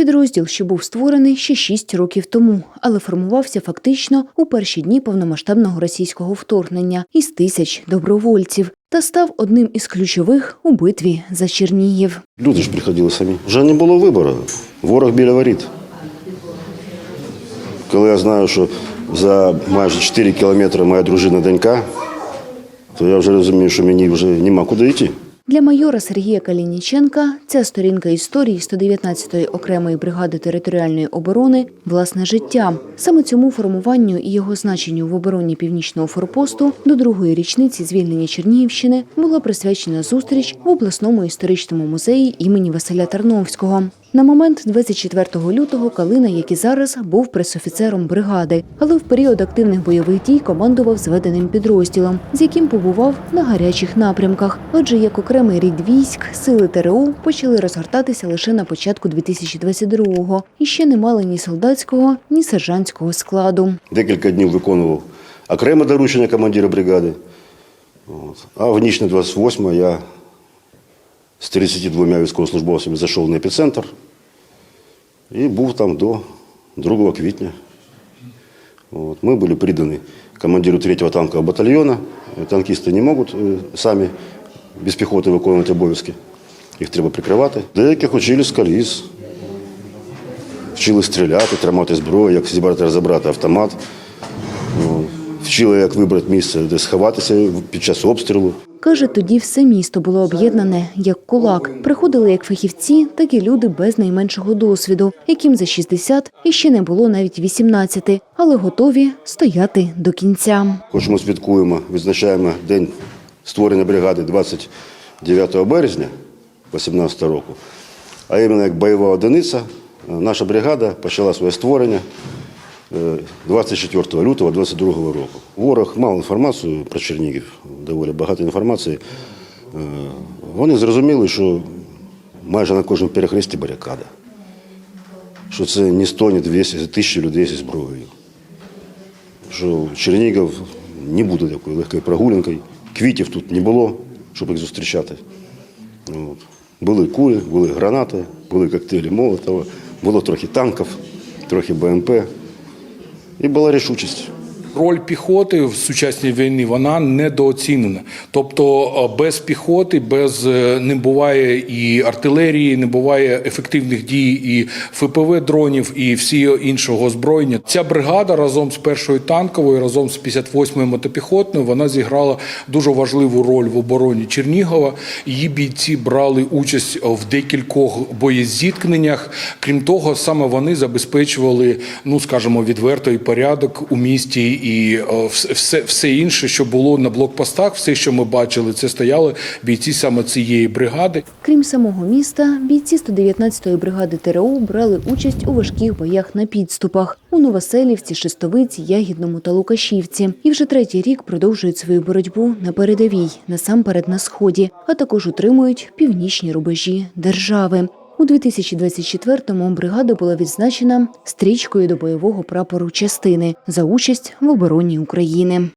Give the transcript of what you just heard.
Підрозділ, що був створений ще шість років тому, але формувався фактично у перші дні повномасштабного російського вторгнення із тисяч добровольців та став одним із ключових у битві за Чернігів. Люди ж приходили самі. Вже не було вибору. Ворог біля воріт. Коли я знаю, що за майже 4 кілометри моя дружина донька, то я вже розумію, що мені вже нема куди йти. Для майора Сергія Калініченка ця сторінка історії 119-ї окремої бригади територіальної оборони власне життя. Саме цьому формуванню і його значенню в обороні північного форпосту до другої річниці звільнення Чернігівщини була присвячена зустріч в обласному історичному музеї імені Василя Тарновського. На момент 24 лютого Калина, як і зараз, був пресофіцером бригади, але в період активних бойових дій командував зведеним підрозділом, з яким побував на гарячих напрямках. Отже, як окремий рід військ, сили ТРУ почали розгортатися лише на початку 2022-го і ще не мали ні солдатського, ні сержантського складу. Декілька днів виконував окреме доручення командира бригади. А в ніч на 28 я з 32 військовослужбовцями зайшов на епіцентр і був там до 2 квітня. От. Ми були придані командиру 3-го танкового батальйону. Танкісти не можуть е, самі без піхоти виконувати обов'язки. Їх треба прикривати. Деяких учили з коліс, вчили стріляти, тримати зброю, як зібрати розібрати автомат. Вчили, як вибрати місце, де сховатися під час обстрілу. Каже, тоді все місто було об'єднане як кулак. Приходили як фахівці, так і люди без найменшого досвіду, яким за 60 і ще не було навіть 18, але готові стояти до кінця. Хоч ми святкуємо, відзначаємо день створення бригади 29 березня 2018 року. А іменно як бойова одиниця, наша бригада почала своє створення 24 лютого 2022 року. Ворог мав інформацію про Чернігів, доволі багато інформації. Е, Вони зрозуміли, що майже на кожному перехресті барикада. Що це ні 100, ні 200, тисячі людей зі зброєю що Чернігів не буде такою легкою прогулянкою. Квітів тут не було, щоб їх зустрічати. От. Були кулі, були гранати, були коктейлі Молотова, було трохи танків, трохи БМП. І була рішучість. Роль піхоти в сучасній війні вона недооцінена. Тобто е, без піхоти, без е, не буває і артилерії, не буває ефективних дій і ФПВ дронів, і всі іншого озброєння. Ця бригада разом з першою танковою, разом з 58-ю мотопіхотною, вона зіграла дуже важливу роль в обороні Чернігова. Її бійці брали участь в декількох боєзіткненнях. Крім того, саме вони забезпечували, ну скажімо, відверто порядок у місті, і все, все інше, що було на блокпостах, все, що ми бачили, це стояли бійці саме цієї бригади. Крім самого міста, бійці 119-ї бригади ТРО брали участь у важких боях на підступах у Новоселівці, Шестовиці, Ягідному та Лукашівці. І вже третій рік продовжують свою боротьбу на передовій, насамперед на сході, а також утримують північні рубежі держави. У 2024-му бригада була відзначена стрічкою до бойового прапору частини за участь в обороні України.